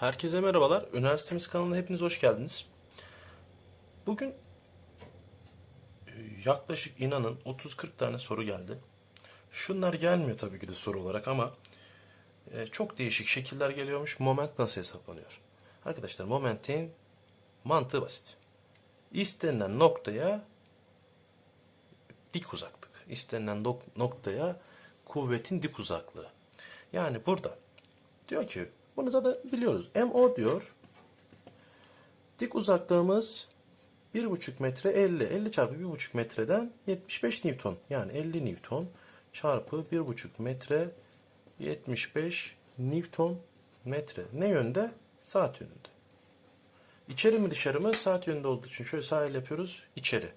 Herkese merhabalar. Üniversitemiz kanalına hepiniz hoş geldiniz. Bugün e, yaklaşık inanın 30-40 tane soru geldi. Şunlar gelmiyor tabii ki de soru olarak ama e, çok değişik şekiller geliyormuş. Moment nasıl hesaplanıyor? Arkadaşlar momentin mantığı basit. İstenilen noktaya dik uzaklık. İstenilen noktaya kuvvetin dik uzaklığı. Yani burada diyor ki bunu zaten biliyoruz. MO diyor. Dik uzaklığımız 1,5 metre 50. 50 çarpı 1,5 metreden 75 Newton. Yani 50 Newton çarpı 1,5 metre 75 Newton metre. Ne yönde? Saat yönünde. İçeri mi dışarı mı? Saat yönünde olduğu için şöyle sağ el yapıyoruz. içeri.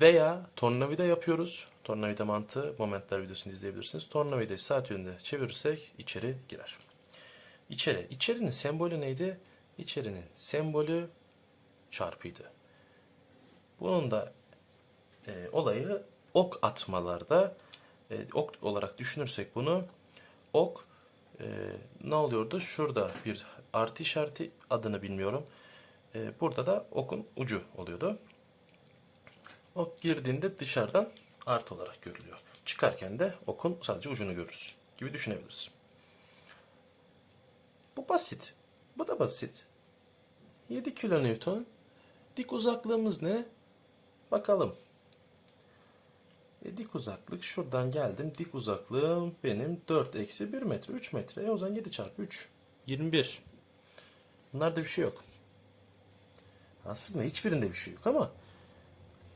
Veya tornavida yapıyoruz. Tornavida mantığı momentler videosunu izleyebilirsiniz. Tornavidayı saat yönünde çevirirsek içeri girer. İçeri. İçerinin sembolü neydi? İçerinin sembolü çarpıydı. Bunun da e, olayı ok atmalarda e, ok olarak düşünürsek bunu ok e, ne oluyordu? Şurada bir artı işareti adını bilmiyorum. E, burada da okun ucu oluyordu. Ok girdiğinde dışarıdan artı olarak görülüyor. Çıkarken de okun sadece ucunu görürüz gibi düşünebiliriz. Bu basit. Bu da basit. 7 kilonewton. Dik uzaklığımız ne? Bakalım. E, dik uzaklık şuradan geldim. Dik uzaklığım benim 4 eksi 1 metre. 3 metre. E, o zaman 7 çarpı 3. 21. Bunlarda bir şey yok. Aslında hiçbirinde bir şey yok ama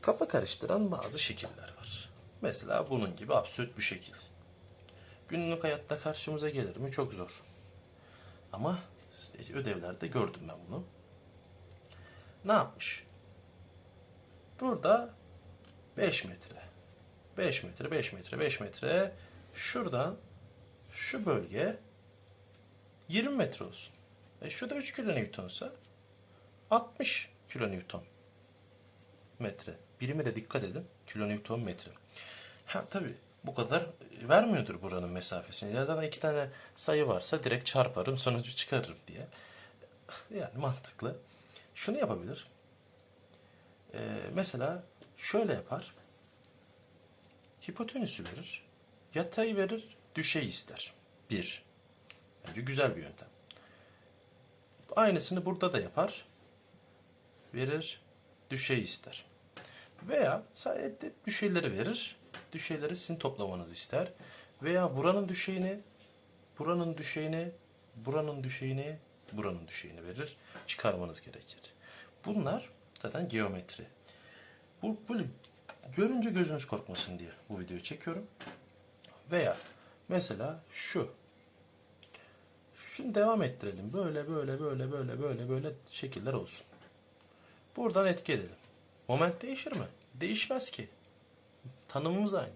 kafa karıştıran bazı şekiller var. Mesela bunun gibi absürt bir şekil. Günlük hayatta karşımıza gelir mi? Çok zor. Ama ödevlerde gördüm ben bunu. Ne yapmış? Burada 5 metre. 5 metre, 5 metre, 5 metre. Şuradan şu bölge 20 metre olsun. E şurada 3 kilonewtonsa 60 kilonewton metre. Birime de dikkat edin. Kilonewton metre. Ha tabii bu kadar vermiyordur buranın mesafesini. Ya zaten iki tane sayı varsa direkt çarparım sonucu çıkarırım diye. Yani mantıklı. Şunu yapabilir. Ee, mesela şöyle yapar. Hipotenüsü verir. Yatayı verir. Düşey ister. Bir. Bence güzel bir yöntem. Aynısını burada da yapar. Verir. Düşey ister. Veya sadece düşeyleri verir. Düşeyleri sizin toplamanızı ister. Veya buranın düşeyini, buranın düşeyini, buranın düşeyini, buranın düşeyini verir. Çıkarmanız gerekir. Bunlar zaten geometri. Bu böyle görünce gözünüz korkmasın diye bu videoyu çekiyorum. Veya mesela şu. Şunu devam ettirelim. Böyle böyle böyle böyle böyle böyle şekiller olsun. Buradan etki edelim. Moment değişir mi? Değişmez ki. Tanımımız aynı.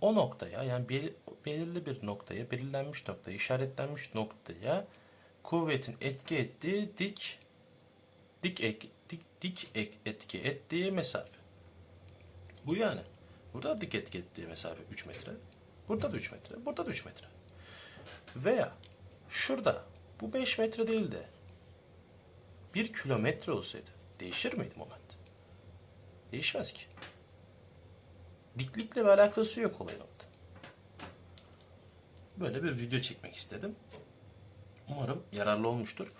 O noktaya yani bel- belirli bir noktaya, belirlenmiş noktaya, işaretlenmiş noktaya kuvvetin etki ettiği dik dik ek, dik dik ek, etki ettiği mesafe. Bu yani. Burada dik etki ettiği mesafe 3 metre. Burada da 3 metre. Burada da 3 metre. Veya şurada bu 5 metre değil de 1 kilometre olsaydı değişir miydi moment? Değişmez ki. Diklikle bir alakası yok olayın orada. Böyle bir video çekmek istedim. Umarım yararlı olmuştur.